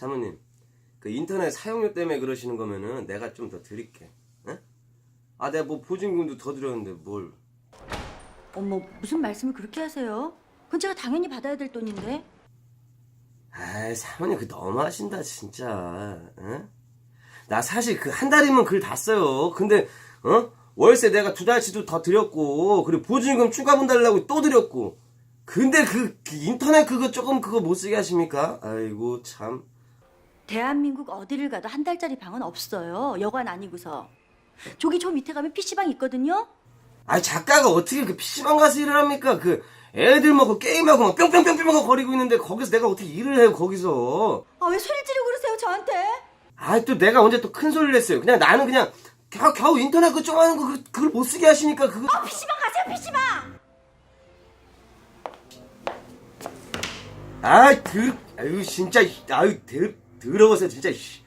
사모님, 그 인터넷 사용료 때문에 그러시는 거면은 내가 좀 더 드릴게. 응? 아, 내가 뭐 보증금도 더 드렸는데 뭘? 어머 무슨 말씀을 그렇게 하세요? 그건 제가 당연히 받아야 될 돈인데. 아, 사모님 그 너무하신다 진짜. 응? 나 사실 그 한 달이면 글 다 써요. 근데 어? 월세 내가 두 달치도 더 드렸고 그리고 보증금 추가분 달라고 또 드렸고. 근데 그, 그 인터넷 그거 조금 그거 못 쓰게 하십니까? 아이고 참. 대한민국 어디를 가도 한 달짜리 방은 없어요. 여관 아니고서. 저기 저 밑에 가면 PC방 있거든요. 아 작가가 어떻게 그 PC방 가서 일을 합니까? 그 애들 먹고 게임하고 막 뿅뿅뿅뿅 거리고 있는데 거기서 내가 어떻게 일을 해요 거기서? 아 왜 소리 지르고 그러세요 저한테? 아또 내가 언제 또 큰 소리를 했어요? 그냥 나는 그냥 겨우, 겨우 인터넷 그좀 하는 거 그- 그걸 못 쓰게 하시니까 그거. 아 PC방 가세요 PC방. 아, 드, 아유, 진짜, 아유, 드, 더러워서 진짜, 씨.